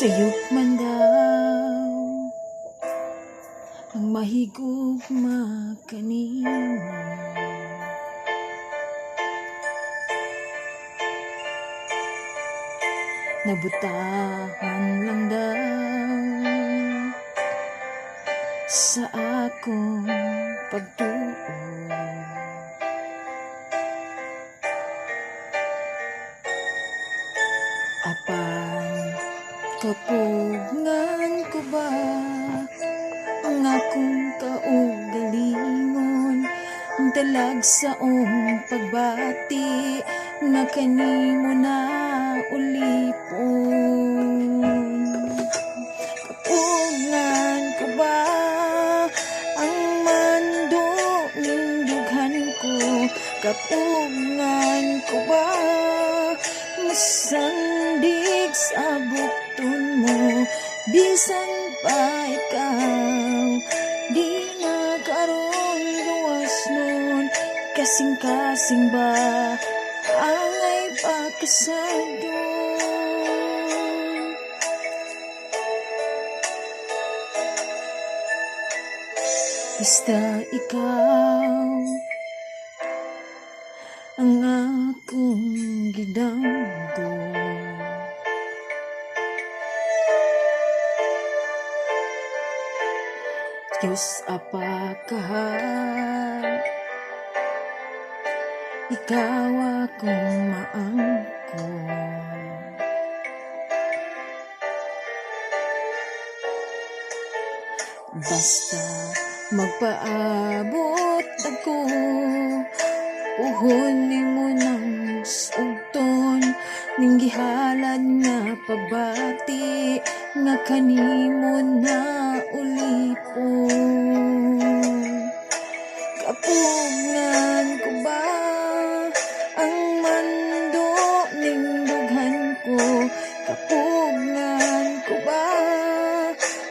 Sayop man Ang mahigugma kanimo Nabutahan lang daw Sa akong pagtuo Apan kapugngan ko ba ang akong kaugalingon? Ang talag sa ong pagbati nga kanimo na ulipon kapugngan ko ba ang mando ning dughan ko? Kapugngan ko ba mo bisan pa ikaw? Di na karon luwas nun. Kasing-kasing ba angay pagkasado Basta ikaw ang akong gidamgo Diyos apakahal Ikaw akong maangkon. Basta magpaabot ako Uhon mo ng sugton. Ning gihalad nga pabati Nga kanimo na ulipon Kapungan ko ba Ang mando ning dughan ko? Kapungan ko ba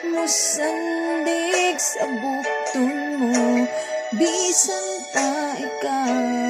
Musandig sa bukton mo? Bisan pa ikaw